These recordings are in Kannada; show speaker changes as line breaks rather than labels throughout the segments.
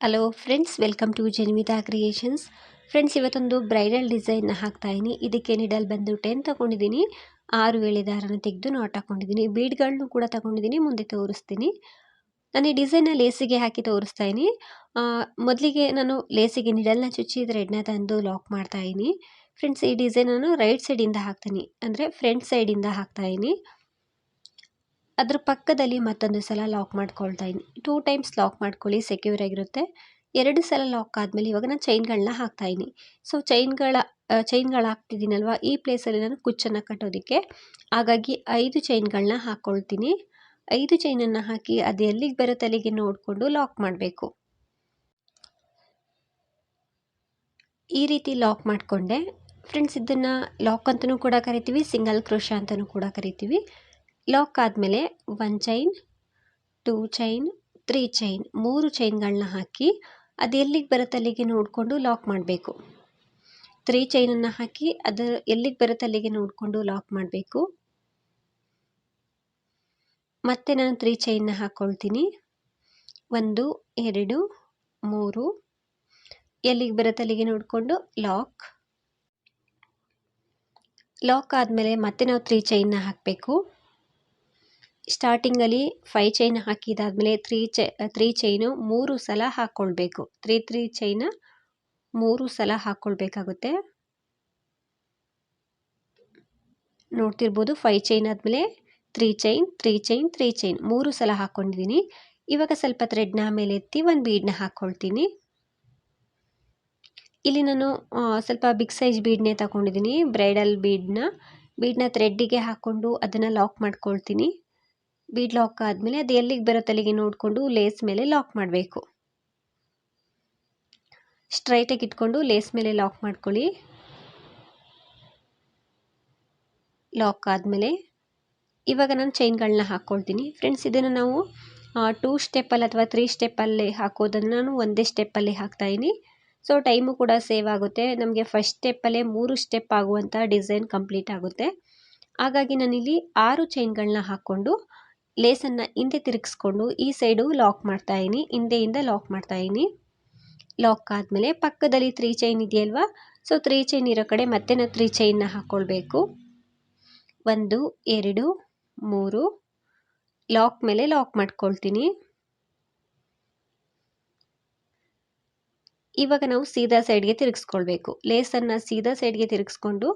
Hello friends welcome to Janmita creations friends ಇವತ್ತೊಂದು ಬ್ರೈಡಲ್ ಡಿಸೈನ್ನ ಹಾಕ್ತಾಯಿನಿ ಇದಕ್ಕೆ ನಿಡಲ್ ಬಂದು ಟೆನ್ ತಗೊಂಡಿದ್ದೀನಿ ಆರು ವೇಳೆ ದಾರನ ತೆಗೆದು ನಾಟ್ ಹಾಕ್ಕೊಂಡಿದ್ದೀನಿ ಬೀಡ್ಗಳನ್ನು ಕೂಡ ತಗೊಂಡಿದ್ದೀನಿ ಮುಂದೆ ತೋರಿಸ್ತೀನಿ. ನಾನು ಈ ಡಿಸೈನ್ನ ಲೇಸಿಗೆ ಹಾಕಿ ತೋರಿಸ್ತಾ ಇದ್ದೀನಿ ಮೊದಲಿಗೆ ನಾನು ಲೇಸಿಗೆ ನಿಡಲ್ನ ಚುಚ್ಚಿ ಥ್ರೆಡ್ನ ತಂದು ಲಾಕ್ ಮಾಡ್ತಾಯಿದ್ದೀನಿ ಫ್ರೆಂಡ್ಸ್ ಈ ಡಿಸೈನ್ ನಾನು ರೈಟ್ ಸೈಡಿಂದ ಹಾಕ್ತೀನಿ. ಅಂದರೆ ಫ್ರಂಟ್ ಸೈಡಿಂದ ಹಾಕ್ತಾಯಿದ್ದೀನಿ ಅದ್ರ ಪಕ್ಕದಲ್ಲಿ ಮತ್ತೊಂದು ಸಲ ಲಾಕ್ ಮಾಡ್ಕೊಳ್ತಾ ಇದ್ದೀನಿ ಟೂ ಟೈಮ್ಸ್ ಲಾಕ್ ಮಾಡ್ಕೊಳ್ಳಿ ಸೆಕ್ಯೂರ್ ಆಗಿರುತ್ತೆ. ಎರಡು ಸಲ ಲಾಕ್ ಆದಮೇಲೆ ಇವಾಗ ನಾನು ಚೈನ್ಗಳನ್ನ ಹಾಕ್ತಾಯಿದ್ದೀನಿ ಸೊ ಚೈನ್ಗಳ ಚೈನ್ಗಳು ಹಾಕ್ತಿದ್ದೀನಲ್ವ? ಈ ಪ್ಲೇಸಲ್ಲಿ ನಾನು ಕುಚ್ಚನ್ನು ಕಟ್ಟೋದಕ್ಕೆ. ಹಾಗಾಗಿ ಐದು ಚೈನ್ಗಳನ್ನ ಹಾಕ್ಕೊಳ್ತೀನಿ ಐದು ಚೈನನ್ನು ಹಾಕಿ ಅದು ಎಲ್ಲಿಗೆ ಬರುತ್ತೆ ಅಲ್ಲಿಗೆ ನೋಡಿಕೊಂಡು ಲಾಕ್ ಮಾಡಬೇಕು. ಈ ರೀತಿ ಲಾಕ್ ಮಾಡಿಕೊಂಡೆ. ಫ್ರೆಂಡ್ಸ್ ಇದನ್ನು ಲಾಕ್ ಅಂತಲೂ ಕೂಡ ಕರಿತೀವಿ ಸಿಂಗಲ್ ಕ್ರೋಶ ಅಂತಲೂ ಕೂಡ ಕರಿತೀವಿ. ಲಾಕ್ ಆದಮೇಲೆ one chain two chain three chain ಮೂರು ಚೈನ್ಗಳನ್ನ ಹಾಕಿ ಅದು ಎಲ್ಲಿಗೆ ಬರುತ್ತೆ ಅಲ್ಲಿಗೆ ನೋಡಿಕೊಂಡು ಲಾಕ್ ಮಾಡಬೇಕು. ತ್ರೀ ಚೈನನ್ನು ಹಾಕಿ ಅದು ಎಲ್ಲಿಗೆ ಬರುತ್ತೆ ಅಲ್ಲಿಗೆ ನೋಡಿಕೊಂಡು ಲಾಕ್ ಮಾಡಬೇಕು. ಮತ್ತೆ ನಾನು ತ್ರೀ ಚೈನ್ನ ಹಾಕ್ಕೊಳ್ತೀನಿ ಒಂದು, ಎರಡು, ಮೂರು. ಎಲ್ಲಿಗೆ ಬರುತ್ತೆ ಅಲ್ಲಿಗೆ ನೋಡಿಕೊಂಡು ಲಾಕ್ ಲಾಕ್ ಆದಮೇಲೆ ಮತ್ತೆ ನಾವು ತ್ರೀ ಚೈನ್ನ ಹಾಕಬೇಕು. ಸ್ಟಾರ್ಟಿಂಗಲ್ಲಿ ಫೈ ಚೈನ್ ಹಾಕಿದಾದ್ಮೇಲೆ ತ್ರೀ ಚೈ ತ್ರೀ ಚೈನು ಮೂರು ಸಲ ಹಾಕ್ಕೊಳ್ಬೇಕು ತ್ರೀ ತ್ರೀ ಚೈನ ಮೂರು ಸಲ ಹಾಕ್ಕೊಳ್ಬೇಕಾಗುತ್ತೆ ನೋಡ್ತಿರ್ಬೋದು ಫೈ ಚೈನ್ ಆದಮೇಲೆ three chain three chain three chain ಮೂರು ಸಲ ಹಾಕ್ಕೊಂಡಿದ್ದೀನಿ ಇವಾಗ ಸ್ವಲ್ಪ ಥ್ರೆಡ್ನ ಮೇಲೆ ಎತ್ತಿ ಒಂದು ಬೀಡನ್ನ ಹಾಕ್ಕೊಳ್ತೀನಿ ಇಲ್ಲಿ ನಾನು ಸ್ವಲ್ಪ ಬಿಗ್ ಸೈಜ್ ಬೀಡ್ನೇ ತಗೊಂಡಿದ್ದೀನಿ ಬ್ರೈಡಲ್ ಬೀಡನ್ನ ಬೀಡನ್ನ ಥ್ರೆಡ್ಡಿಗೆ ಹಾಕ್ಕೊಂಡು ಅದನ್ನು ಲಾಕ್ ಮಾಡ್ಕೊಳ್ತೀನಿ. ಬೀಡ್ ಲಾಕ್ ಆದಮೇಲೆ ಅದು ಎಲ್ಲಿಗೆ ಬರುತ್ತೆ ಅಲ್ಲಿಗೆ ನೋಡಿಕೊಂಡು ಲೇಸ್ ಮೇಲೆ ಲಾಕ್ ಮಾಡಬೇಕು. ಸ್ಟ್ರೈಟಾಗಿ ಇಟ್ಕೊಂಡು ಲೇಸ್ ಮೇಲೆ ಲಾಕ್ ಮಾಡ್ಕೊಳ್ಳಿ. ಲಾಕ್ ಆದಮೇಲೆ ಇವಾಗ ನಾನು ಚೈನ್ಗಳನ್ನ ಹಾಕ್ಕೊಳ್ತೀನಿ. ಫ್ರೆಂಡ್ಸ್, ಇದನ್ನು ನಾವು ಟೂ ಸ್ಟೆಪ್ಪಲ್ಲಿ ಅಥವಾ ತ್ರೀ ಸ್ಟೆಪ್ಪಲ್ಲಿ ಹಾಕೋದನ್ನು ನಾನು ಒಂದೇ ಸ್ಟೆಪ್ಪಲ್ಲಿ ಹಾಕ್ತಾಯಿನಿ ಸೊ ಟೈಮು ಕೂಡ ಸೇವ್ ಆಗುತ್ತೆ. ನಮಗೆ ಫಸ್ಟ್ ಸ್ಟೆಪ್ಪಲ್ಲೇ ಮೂರು ಸ್ಟೆಪ್ ಆಗುವಂಥ ಡಿಸೈನ್ ಕಂಪ್ಲೀಟ್ ಆಗುತ್ತೆ. ಹಾಗಾಗಿ ನಾನಿಲ್ಲಿ ಆರು ಚೈನ್ಗಳನ್ನ ಹಾಕ್ಕೊಂಡು ಲೇಸನ್ನು ಹಿಂದೆ ತಿರುಗಿಸ್ಕೊಂಡು ಈ ಸೈಡು ಲಾಕ್ ಮಾಡ್ತಾ ಇದ್ದೀನಿ. ಹಿಂದೆಯಿಂದ ಲಾಕ್ ಮಾಡ್ತಾ ಇದ್ದೀನಿ. ಲಾಕ್ ಆದಮೇಲೆ ಪಕ್ಕದಲ್ಲಿ ತ್ರೀ ಚೈನ್ ಇದೆಯಲ್ವಾ? ಸೊ, ತ್ರೀ ಚೈನ್ ಇರೋ ಕಡೆ ಮತ್ತೆ ನಾವು ತ್ರೀ ಚೈನ್ನ ಹಾಕ್ಕೊಳ್ಬೇಕು ಒಂದು, ಎರಡು, ಮೂರು. ಲಾಕ್ ಮೇಲೆ ಲಾಕ್ ಮಾಡ್ಕೊಳ್ತೀನಿ. ಇವಾಗ ನಾವು ಸೀದಾ ಸೈಡ್ಗೆ ತಿರುಗಿಸ್ಕೊಳ್ಬೇಕು. ಲೇಸನ್ನು ಸೀದಾ ಸೈಡ್ಗೆ ತಿರುಗಿಸ್ಕೊಂಡು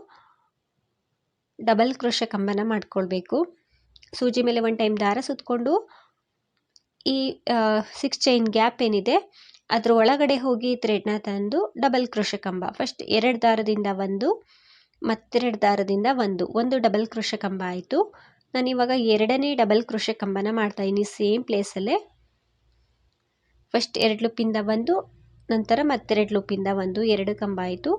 ಡಬಲ್ ಕ್ರೋಶ ಕಂಬನ ಮಾಡ್ಕೊಳ್ಬೇಕು. ಸೂಜಿ ಮೇಲೆ ಒನ್ ಟೈಮ್ ದಾರ ಸುತ್ತಕೊಂಡು ಈ ಸಿಕ್ಸ್ ಚೈನ್ ಗ್ಯಾಪ್ ಏನಿದೆ, ಅದ್ರ ಒಳಗಡೆ ಹೋಗಿ ಥ್ರೆಡ್ನ ತಂದು ಡಬಲ್ ಕ್ರೋಶ ಕಂಬ. ಫಸ್ಟ್ ಎರಡು ದಾರದಿಂದ ಒಂದು, ಮತ್ತೆರಡು ದಾರದಿಂದ ಒಂದು. ಒಂದು ಡಬಲ್ ಕ್ರೋಶ ಕಂಬ ಆಯಿತು. ನಾನಿವಾಗ ಎರಡನೇ ಡಬಲ್ ಕ್ರೋಶ ಕಂಬನ ಮಾಡ್ತಾಯಿದ್ದೀನಿ ಸೇಮ್ ಪ್ಲೇಸಲ್ಲೇ ಫಸ್ಟ್ ಎರಡು ಲೂಪಿಂದ ಒಂದು, ನಂತರ ಮತ್ತೆರಡು ಲೂಪಿಂದ ಒಂದು, ಎರಡು ಕಂಬ ಆಯಿತು.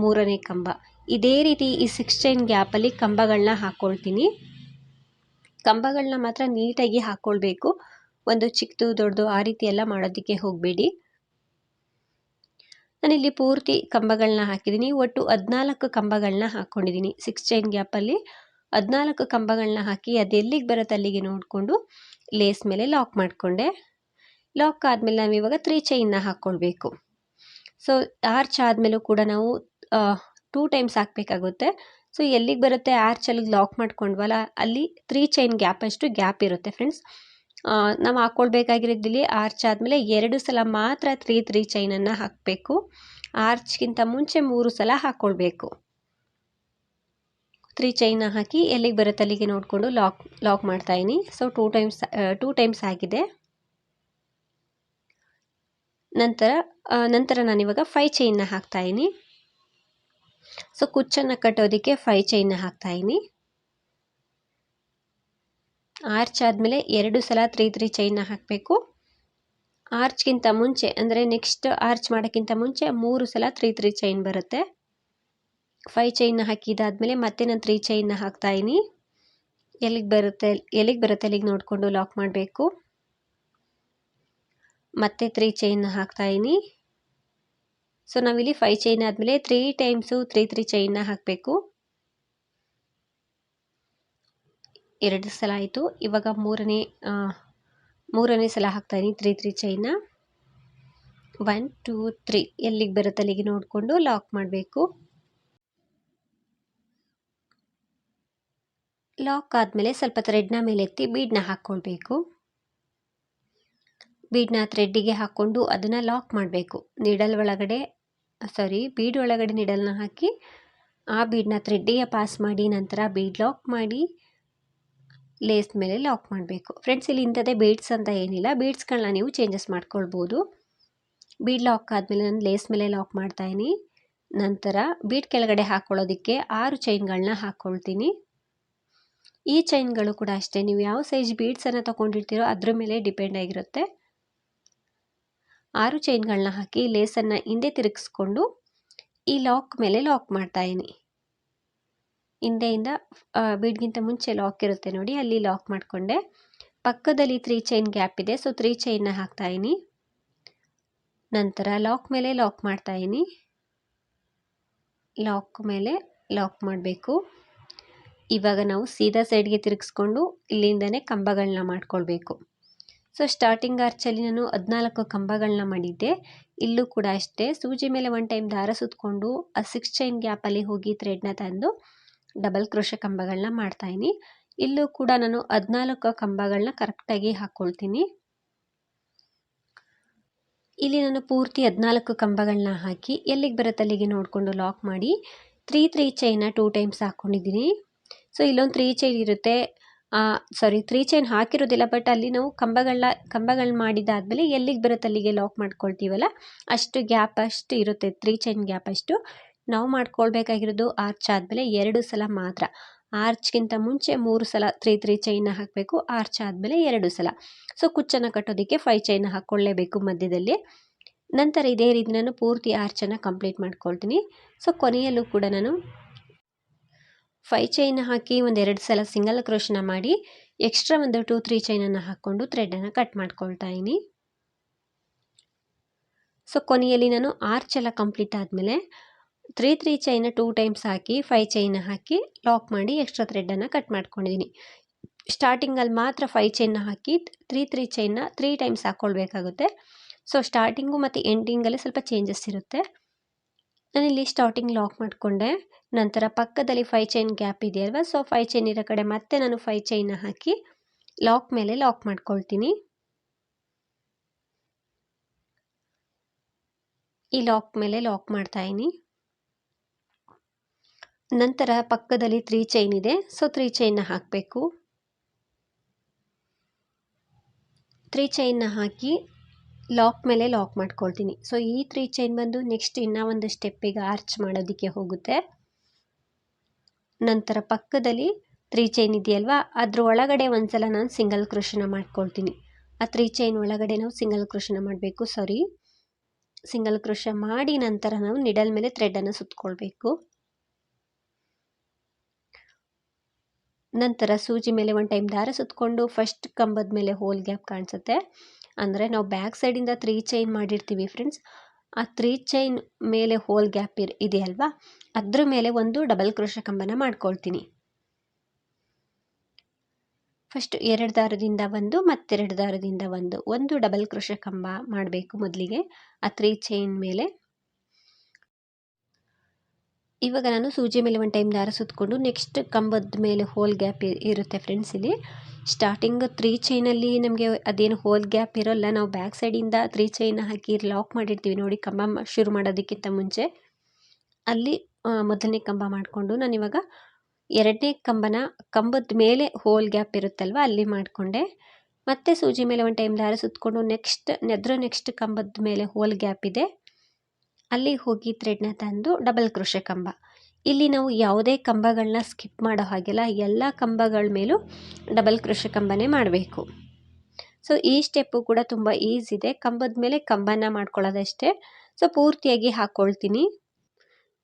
ಮೂರನೇ ಕಂಬ. ಇದೇ ರೀತಿ ಈ ಸಿಕ್ಸ್ ಚೈನ್ ಗ್ಯಾಪಲ್ಲಿ ಕಂಬಗಳನ್ನ ಹಾಕ್ಕೊಳ್ತೀನಿ ಕಂಬಗಳನ್ನ ಮಾತ್ರ ನೀಟಾಗಿ ಹಾಕ್ಕೊಳ್ಬೇಕು ಒಂದು ಚಿಕ್ಕದು ದೊಡ್ಡದು ಆ ರೀತಿ ಎಲ್ಲ ಮಾಡೋದಕ್ಕೆ ಹೋಗಬೇಡಿ. ನಾನಿಲ್ಲಿ ಪೂರ್ತಿ ಕಂಬಗಳನ್ನ ಹಾಕಿದ್ದೀನಿ. ಒಟ್ಟು ಹದಿನಾಲ್ಕು ಕಂಬಗಳನ್ನ ಹಾಕ್ಕೊಂಡಿದ್ದೀನಿ. ಸಿಕ್ಸ್ ಚೈನ್ ಗ್ಯಾಪಲ್ಲಿ ಹದಿನಾಲ್ಕು ಕಂಬಗಳನ್ನ ಹಾಕಿ ಅದೆಲ್ಲಿಗೆ ಬರುತ್ತೆ ಅಲ್ಲಿಗೆ ನೋಡಿಕೊಂಡು ಲೇಸ್ ಮೇಲೆ ಲಾಕ್ ಮಾಡಿಕೊಂಡೆ. ಲಾಕ್ ಆದಮೇಲೆ ನಾವು ಇವಾಗ ತ್ರೀ ಚೈನ್ನ ಹಾಕ್ಕೊಳ್ಬೇಕು ಸೊ ಆರ್ಚ್ ಆದಮೇಲೂ ಕೂಡ ನಾವು ಟೂ ಟೈಮ್ಸ್ ಹಾಕಬೇಕಾಗುತ್ತೆ. ಸೊ ಎಲ್ಲಿಗೆ ಬರುತ್ತೆ? ಆರ್ಚಲ್ಲಿ ಲಾಕ್ ಮಾಡ್ಕೊಂಡ್ವಲ್ಲ, ಅಲ್ಲಿ ತ್ರೀ ಚೈನ್ ಗ್ಯಾಪ್ ಅಷ್ಟು ಗ್ಯಾಪ್ ಇರುತ್ತೆ ಫ್ರೆಂಡ್ಸ್ ನಾವು ಹಾಕ್ಕೊಳ್ಬೇಕಾಗಿರೋದಿಲ್ಲಿ ಆರ್ಚ್ ಆದಮೇಲೆ ಎರಡು ಸಲ ಮಾತ್ರ ತ್ರೀ ತ್ರೀ ಚೈನನ್ನು ಹಾಕಬೇಕು. ಆರ್ಚ್ಗಿಂತ ಮುಂಚೆ ಮೂರು ಸಲ ಹಾಕ್ಕೊಳ್ಬೇಕು ತ್ರೀ ಚೈನ ಹಾಕಿ ಎಲ್ಲಿಗೆ ಬರುತ್ತೆ ಅಲ್ಲಿಗೆ ನೋಡಿಕೊಂಡು lock lock ಮಾಡ್ತಾಯಿನಿ so two times two times ಆಗಿದೆ. ನಂತರ ನಂತರ ನಾನಿವಾಗ ಫೈ ಚೈನ್ನ ಹಾಕ್ತಾಯಿನಿ ಸೊ ಕುಚ್ಚನ್ನು ಕಟ್ಟೋದಕ್ಕೆ ಫೈ ಚೈನ್ನ ಹಾಕ್ತಾಯಿನಿ ಆರ್ಚ್ ಆದಮೇಲೆ ಎರಡು ಸಲ ತ್ರೀ ತ್ರೀ ಚೈನ್ನ ಹಾಕಬೇಕು. ಆರ್ಚ್ಗಿಂತ ಮುಂಚೆ, ಅಂದರೆ ನೆಕ್ಸ್ಟ್ ಆರ್ಚ್ ಮಾಡೋಕ್ಕಿಂತ ಮುಂಚೆ ಮೂರು ಸಲ ತ್ರೀ ತ್ರೀ ಚೈನ್ ಬರುತ್ತೆ. ಫೈ ಚೈನ್ನ ಹಾಕಿದಾದಮೇಲೆ ಮತ್ತೆ ನಾನು ತ್ರೀ ಚೈನ್ನ ಹಾಕ್ತಾಯಿನಿ ಎಲ್ಲಿಗೆ ಬರುತ್ತೆ ಎಲ್ಲಿಗೆ ಬರುತ್ತೆ ಅಲ್ಲಿಗೆ ನೋಡಿಕೊಂಡು ಲಾಕ್ ಮಾಡಬೇಕು. ಮತ್ತೆ ತ್ರೀ ಚೈನ್ನ ಹಾಕ್ತಾಯಿನಿ ಸೊ ನಾವಿಲ್ಲಿ ಫೈ ಚೈನ್ ಆದಮೇಲೆ ತ್ರೀ ಟೈಮ್ಸು ತ್ರೀ ತ್ರೀ ಚೈನ್ನ ಹಾಕಬೇಕು. ಎರಡು ಸಲ ಆಯಿತು. ಇವಾಗ ಮೂರನೇ ಮೂರನೇ ಸಲ ಹಾಕ್ತಾಯಿದ್ದೀನಿ ತ್ರೀ ತ್ರೀ ಚೈನ್ನ ಒನ್ ಟೂ ತ್ರೀ ಎಲ್ಲಿಗೆ ಬರುತ್ತೆ ಅಲ್ಲಿಗೆ ನೋಡಿಕೊಂಡು ಲಾಕ್ ಮಾಡಬೇಕು. ಲಾಕ್ ಆದಮೇಲೆ ಸ್ವಲ್ಪ ಥ್ರೆಡ್ನ ಮೇಲೆ ಎತ್ತಿ ಬೀಡನ್ನ ಹಾಕ್ಕೊಳ್ಬೇಕು ಬೀಡನ್ನ ಥ್ರೆಡ್ಡಿಗೆ ಹಾಕ್ಕೊಂಡು ಅದನ್ನು ಲಾಕ್ ಮಾಡಬೇಕು. ನೀಡಲ್ ಒಳಗಡೆ ಸಾರಿ, ಬೀಡ್ ಒಳಗಡೆ ನಿಡಲ್ನ ಹಾಕಿ, ಆ ಬೀಡನ್ನ ಥ್ರೆಡ್ಡಿಗೆ ಪಾಸ್ ಮಾಡಿ, ನಂತರ ಬೀಡ್ ಲಾಕ್ ಮಾಡಿ, ಲೇಸ್ ಮೇಲೆ ಲಾಕ್ ಮಾಡಬೇಕು. ಫ್ರೆಂಡ್ಸ್, ಇಲ್ಲಿ ಇಂಥದ್ದೇ ಬೀಡ್ಸ್ ಅಂತ ಏನಿಲ್ಲ. ಬೀಡ್ಸ್ಗಳನ್ನ ನೀವು ಚೇಂಜಸ್ ಮಾಡ್ಕೊಳ್ಬೋದು. ಬೀಡ್ ಲಾಕ್ ಆದಮೇಲೆ ನಾನು ಲೇಸ್ ಮೇಲೆ ಲಾಕ್ ಮಾಡ್ತಾಯಿನಿ ನಂತರ ಬೀಡ್ ಕೆಳಗಡೆ ಹಾಕ್ಕೊಳ್ಳೋದಕ್ಕೆ ಆರು ಚೈನ್ಗಳನ್ನ ಹಾಕ್ಕೊಳ್ತೀನಿ ಈ ಚೈನ್ಗಳು ಕೂಡ ಅಷ್ಟೇ. ನೀವು ಯಾವ ಸೈಜ್ ಬೀಡ್ಸನ್ನು ತೊಗೊಂಡಿರ್ತೀರೋ ಅದ್ರ ಮೇಲೆ ಡಿಪೆಂಡ್ ಆಗಿರುತ್ತೆ. ಆರು ಚೈನ್ಗಳನ್ನ ಹಾಕಿ ಲೇಸನ್ನು ಹಿಂದೆ ತಿರುಗಿಸ್ಕೊಂಡು ಈ ಲಾಕ್ ಮೇಲೆ ಲಾಕ್ ಮಾಡ್ತಾಯಿದ್ದೀನಿ ಹಿಂದೆಯಿಂದ ಬೀಡ್ಗಿಂತ ಮುಂಚೆ ಲಾಕ್ ಇರುತ್ತೆ ನೋಡಿ, ಅಲ್ಲಿ ಲಾಕ್ ಮಾಡಿಕೊಂಡೆ. ಪಕ್ಕದಲ್ಲಿ ತ್ರೀ ಚೈನ್ ಗ್ಯಾಪ್ ಇದೆ, ಸೊ ತ್ರೀ ಚೈನ್ನ ಹಾಕ್ತಾಯಿನಿ ನಂತರ ಲಾಕ್ ಮೇಲೆ ಲಾಕ್ ಮಾಡ್ತಾಯಿನಿ ಲಾಕ್ ಮೇಲೆ ಲಾಕ್ ಮಾಡಬೇಕು. ಇವಾಗ ನಾವು ಸೀದಾ ಸೈಡ್ಗೆ ತಿರುಗಿಸ್ಕೊಂಡು ಇಲ್ಲಿಂದನೇ ಕಂಬಗಳನ್ನ ಮಾಡ್ಕೊಳ್ಬೇಕು. ಸೊ ಸ್ಟಾರ್ಟಿಂಗ್ ಆರ್ಚಲ್ಲಿ ನಾನು ಹದಿನಾಲ್ಕು ಕಂಬಗಳನ್ನ ಮಾಡಿದ್ದೆ. ಇಲ್ಲೂ ಕೂಡ ಅಷ್ಟೇ. ಸೂಜಿ ಮೇಲೆ ಒನ್ ಟೈಮ್ ದಾರ ಸುತ್ತಕೊಂಡು ಆ ಸಿಕ್ಸ್ ಚೈನ್ ಗ್ಯಾಪಲ್ಲಿ ಹೋಗಿ ಥ್ರೆಡ್ನ ತಂದು ಡಬಲ್ ಕ್ರೋಶ ಕಂಬಗಳನ್ನ ಮಾಡ್ತಾಯಿನಿ ಇಲ್ಲೂ ಕೂಡ ನಾನು ಹದಿನಾಲ್ಕು ಕಂಬಗಳನ್ನ ಕರೆಕ್ಟಾಗಿ ಹಾಕ್ಕೊಳ್ತೀನಿ ಇಲ್ಲಿ ನಾನು ಪೂರ್ತಿ ಹದಿನಾಲ್ಕು ಕಂಬಗಳನ್ನ ಹಾಕಿ ಎಲ್ಲಿಗೆ ಬರುತ್ತೆ ಅಲ್ಲಿಗೆ ನೋಡಿಕೊಂಡು ಲಾಕ್ ಮಾಡಿ ತ್ರೀ ತ್ರೀ ಚೈನ ಟೂ ಟೈಮ್ಸ್ ಹಾಕ್ಕೊಂಡಿದ್ದೀನಿ ಸೊ ಇಲ್ಲೊಂದು ತ್ರೀ ಚೈನ್ ಇರುತ್ತೆ. ಸಾರಿ ತ್ರೀ ಚೈನ್ ಹಾಕಿರೋದಿಲ್ಲ ಬಟ್ ಅಲ್ಲಿ ನಾವು ಕಂಬಗಳನ್ನ ಕಂಬಗಳನ್ನ ಮಾಡಿದ್ದಾದಮೇಲೆ ಎಲ್ಲಿಗೆ ಬರುತ್ತೆ ಅಲ್ಲಿಗೆ ಲಾಕ್ ಮಾಡ್ಕೊಳ್ತೀವಲ್ಲ? ಅಷ್ಟು ಗ್ಯಾಪ್ ಅಷ್ಟು ಇರುತ್ತೆ ತ್ರೀ ಚೈನ್ ಗ್ಯಾಪ್ ಅಷ್ಟು. ನಾವು ಮಾಡ್ಕೊಳ್ಬೇಕಾಗಿರೋದು ಆರ್ಚ್ ಆದಮೇಲೆ ಎರಡು ಸಲ ಮಾತ್ರ. ಆರ್ಚ್ಗಿಂತ ಮುಂಚೆ ಮೂರು ಸಲ ತ್ರೀ ತ್ರೀ ಚೈನ ಹಾಕಬೇಕು ಆರ್ಚ್ ಆದಮೇಲೆ ಎರಡು ಸಲ. ಸೊ ಕುಚ್ಚನ್ನು ಕಟ್ಟೋದಕ್ಕೆ ಫೈವ್ ಚೈನ್ ಹಾಕ್ಕೊಳ್ಳೇಬೇಕು ಮಧ್ಯದಲ್ಲಿ. ನಂತರ ಇದೇ ರೀತಿ ನಾನು ಪೂರ್ತಿ ಆರ್ಚನ್ನು ಕಂಪ್ಲೀಟ್ ಮಾಡ್ಕೊಳ್ತೀನಿ. ಸೊ ಕೊನೆಯಲ್ಲೂ ಕೂಡ ನಾನು ಫೈ ಚೈನ್ ಹಾಕಿ ಒಂದೆರಡು ಸಲ ಸಿಂಗಲ್ ಕ್ರೋಶನ ಮಾಡಿ ಎಕ್ಸ್ಟ್ರಾ ಒಂದು ಟೂ ತ್ರೀ ಚೈನನ್ನು ಹಾಕ್ಕೊಂಡು ಥ್ರೆಡನ್ನು ಕಟ್ ಮಾಡ್ಕೊಳ್ತಾ ಇದ್ದೀನಿ ಸೊ ಕೊನೆಯಲ್ಲಿ ನಾನು ಆರ್ಚ್ ಎಲ್ಲ ಕಂಪ್ಲೀಟ್ ಆದಮೇಲೆ ತ್ರೀ ತ್ರೀ ಚೈನ ಟೂ ಟೈಮ್ಸ್ ಹಾಕಿ ಫೈ ಚೈನ ಹಾಕಿ ಲಾಕ್ ಮಾಡಿ ಎಕ್ಸ್ಟ್ರಾ ಥ್ರೆಡನ್ನು ಕಟ್ ಮಾಡ್ಕೊಂಡಿದ್ದೀನಿ ಸ್ಟಾರ್ಟಿಂಗಲ್ಲಿ ಮಾತ್ರ ಫೈ ಚೈನ್ನ ಹಾಕಿ ತ್ರೀ ತ್ರೀ ಚೈನ್ನ ತ್ರೀ ಟೈಮ್ಸ್ ಹಾಕ್ಕೊಳ್ಬೇಕಾಗುತ್ತೆ ಸೊ ಸ್ಟಾರ್ಟಿಂಗು ಮತ್ತು ಎಂಡಿಂಗಲ್ಲಿ ಸ್ವಲ್ಪ ಚೇಂಜಸ್ ಇರುತ್ತೆ. ನಾನಿಲ್ಲಿ ಸ್ಟಾರ್ಟಿಂಗ್ ಲಾಕ್ ಮಾಡಿಕೊಂಡೆ. ನಂತರ ಪಕ್ಕದಲ್ಲಿ ಫೈ ಚೈನ್ ಗ್ಯಾಪ್ ಇದೆ ಅಲ್ವಾ? ಸೊ ಫೈ ಚೈನ್ ಇರೋ ಕಡೆ ಮತ್ತೆ ನಾನು ಫೈ ಚೈನ್ನ ಹಾಕಿ ಲಾಕ್ ಮೇಲೆ ಲಾಕ್ ಮಾಡ್ಕೊಳ್ತೀನಿ. ಈ ಲಾಕ್ ಮೇಲೆ ಲಾಕ್ ಮಾಡ್ತಾ ಇದ್ದೀನಿ. ನಂತರ ಪಕ್ಕದಲ್ಲಿ ತ್ರೀ ಚೈನ್ ಇದೆ. ಸೊ ತ್ರೀ ಚೈನ್ನ ಹಾಕಬೇಕು. ತ್ರೀ ಚೈನ್ನ ಹಾಕಿ ಲಾಕ್ ಮೇಲೆ ಲಾಕ್ ಮಾಡ್ಕೊಳ್ತೀನಿ. ಸೊ ಈ ತ್ರೀ ಚೈನ್ ಬಂದು ನೆಕ್ಸ್ಟ್ ಇನ್ನೂ ಒಂದು ಸ್ಟೆಪ್ಪಿಗೆ ಆರ್ಚ್ ಮಾಡೋದಕ್ಕೆ ಹೋಗುತ್ತೆ. ನಂತರ ಪಕ್ಕದಲ್ಲಿ ತ್ರೀ ಚೈನ್ ಇದೆಯಲ್ವಾ? ಅದ್ರ ಒಳಗಡೆ ಒಂದ್ಸಲ ನಾನು ಸಿಂಗಲ್ ಕ್ರೋಶನ ಮಾಡ್ಕೊಳ್ತೀನಿ. ಆ ತ್ರೀ ಚೈನ್ ಒಳಗಡೆ ನಾವು ಸಿಂಗಲ್ ಕ್ರೋಶನ ಮಾಡಬೇಕು ಸಾರಿ ಸಿಂಗಲ್ ಕ್ರೋಶ ಮಾಡಿ ನಂತರ ನಾವು ನಿಡಲ್ ಮೇಲೆ ಥ್ರೆಡನ್ನು ಸುತ್ತಕೊಳ್ಬೇಕು ನಂತರ ಸೂಜಿ ಮೇಲೆ ಒಂದು ಟೈಮ್ ದಾರ ಸುತ್ತಕೊಂಡು ಫಸ್ಟ್ ಕಂಬದ ಮೇಲೆ ಹೋಲ್ ಗ್ಯಾಪ್ ಕಾಣಿಸುತ್ತೆ. ಅಂದರೆ ನಾವು ಬ್ಯಾಕ್ ಸೈಡಿಂದ ತ್ರೀ ಚೈನ್ ಮಾಡಿರ್ತೀವಿ ಫ್ರೆಂಡ್ಸ್ ಆ ತ್ರೀ ಚೈನ್ ಮೇಲೆ ಹೋಲ್ ಗ್ಯಾಪ್ ಇರ್ ಇದೆಯಲ್ವಾ ಅದ್ರ ಮೇಲೆ ಒಂದು ಡಬಲ್ ಕ್ರೋಶ ಕಂಬನ ಮಾಡ್ಕೊಳ್ತೀನಿ. ಫಸ್ಟ್ ಎರಡು ದಾರದಿಂದ ಒಂದು, ಮತ್ತೆರಡು ದಾರದಿಂದ ಒಂದು. ಒಂದು ಡಬಲ್ ಕ್ರೋಶ ಕಂಬ ಮಾಡಬೇಕು ಮೊದಲಿಗೆ. ಆ ತ್ರೀ ಚೈನ್ ಮೇಲೆ ಇವಾಗ ನಾನು ಸೂಜಿ ಮೇಲೆ ಒಂದು ಟೈಮ್ ದಾರ ಸುತ್ತಕೊಂಡು ನೆಕ್ಸ್ಟ್ ಕಂಬದ ಮೇಲೆ ಹೋಲ್ ಗ್ಯಾಪ್ ಇರುತ್ತೆ ಫ್ರೆಂಡ್ಸ್ ಇಲ್ಲಿ. ಸ್ಟಾರ್ಟಿಂಗ್ ತ್ರೀ ಚೈನಲ್ಲಿ ನಮಗೆ ಅದೇನು ಹೋಲ್ ಗ್ಯಾಪ್ ಇರೋಲ್ಲ, ನಾವು ಬ್ಯಾಕ್ ಸೈಡಿಂದ ತ್ರೀ ಚೈನ್ ಹಾಕಿ ಲಾಕ್ ಮಾಡಿರ್ತೀವಿ ನೋಡಿ ಕಂಬ ಶುರು ಮಾಡೋದಕ್ಕಿಂತ ಮುಂಚೆ. ಅಲ್ಲಿ ಮೊದಲನೇ ಕಂಬ ಮಾಡಿಕೊಂಡು ನಾನಿವಾಗ ಎರಡನೇ ಕಂಬನ ಕಂಬದ ಮೇಲೆ ಹೋಲ್ ಗ್ಯಾಪ್ ಇರುತ್ತಲ್ವ, ಅಲ್ಲಿ ಮಾಡಿಕೊಂಡೆ. ಮತ್ತೆ ಸೂಜಿ ಮೇಲೆ ಒಂದು ಟೈಮ್ ದಾರ ಸುತ್ತಕೊಂಡು ನೆಕ್ಸ್ಟ್ ನೆದ್ರ ನೆಕ್ಸ್ಟ್ ಕಂಬದ ಮೇಲೆ ಹೋಲ್ ಗ್ಯಾಪ್ ಇದೆ. ಅಲ್ಲಿ ಹೋಗಿ ಥ್ರೆಡ್ನ ತಂದು ಡಬಲ್ ಕೃಷಿ ಕಂಬ. ಇಲ್ಲಿ ನಾವು ಯಾವುದೇ ಕಂಬಗಳನ್ನ ಸ್ಕಿಪ್ ಮಾಡೋ ಹಾಗೆಲ್ಲ. ಎಲ್ಲ ಕಂಬಗಳ ಮೇಲೂ ಡಬಲ್ ಕೃಷಿ ಕಂಬನೇ ಮಾಡಬೇಕು. ಸೊ ಈ ಸ್ಟೆಪ್ಪು ಕೂಡ ತುಂಬ ಈಸಿ ಇದೆ. ಕಂಬದ ಮೇಲೆ ಕಂಬನ ಮಾಡ್ಕೊಳ್ಳೋದಷ್ಟೇ. ಸೊ ಪೂರ್ತಿಯಾಗಿ ಹಾಕ್ಕೊಳ್ತೀನಿ